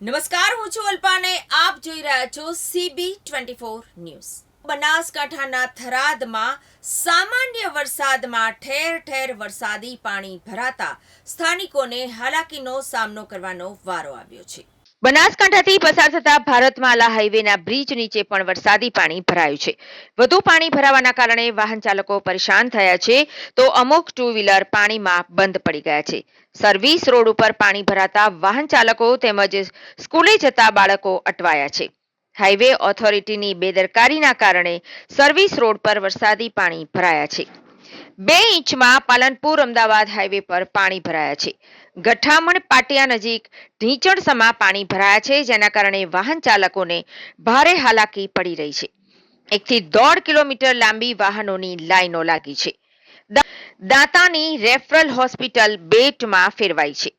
નમસ્કાર, હું છું અલ્પાને. આપ જોઈ રહ્યા છો સીબી ટ્વેન્ટી ફોર ન્યૂઝ. બનાસકાંઠાના થરાદમાં સામાન્ય વરસાદમાં ઠેર ઠેર વરસાદી પાણી ભરાતા સ્થાનિકોને હાલાકીનો સામનો કરવાનો વારો આવ્યો છે. બનાસકાંઠાથી પસાર થતા ભારતમાલા હાઈવેના બ્રિજ નીચે પણ વરસાદી પાણી ભરાયું છે. વધુ પાણી ભરાવાના કારણે વાહન ચાલકો પરેશાન થયા છે તો અમુક ટુ વ્હીલર પાણીમાં બંધ પડી ગયા છે. સર્વિસ રોડ ઉપર પાણી ભરાતા વાહન ચાલકો તેમજ સ્કૂલે જતા બાળકો અટવાયા છે. હાઈવે ઓથોરિટીની બેદરકારીના કારણે સર્વિસ રોડ પર વરસાદી પાણી ભરાયા છે. બે ઇંચમાં પાલનપુર અમદાવાદ હાઈવે પર પાણી ભરાયા છે. ગઠામણ પાટિયા નજીક ઢીંચણસમાં પાણી ભરાયા છે, જેના કારણે વાહન ચાલકોને ભારે હાલાકી પડી રહી છે. એકથી દોઢ કિલોમીટર લાંબી વાહનોની લાઈનો લાગી છે. દાંતાની રેફરલ હોસ્પિટલ બેટમાં ફેરવાઈ છે.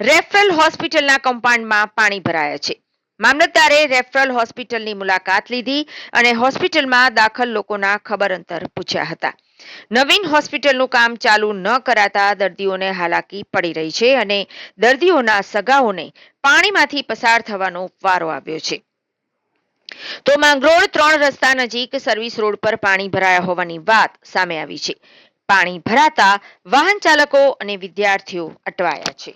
રેફરલ હોસ્પિટલના કમ્પાઉન્ડમાં પાણી ભરાયા છે. મામલતદારે રેફરલ હોસ્પિટલની મુલાકાત લીધી અને હોસ્પિટલમાં દાખલ લોકોના ખબર અંતર પૂછ્યા હતા. નવીન હોસ્પિટલનું કામ ચાલુ ન કરાતા દર્દીઓને હાલાકી પડી રહી છે અને દર્દીઓના સગાઓને પાણીમાંથી પસાર થવાનો વારો આવ્યો છે. તો માંગરોળ ત્રણ રસ્તા નજીક સર્વિસ રોડ પર પાણી ભરાયા હોવાની વાત સામે આવી છે. પાણી ભરાતા વાહન ચાલકો અને વિદ્યાર્થીઓ અટવાયા છે.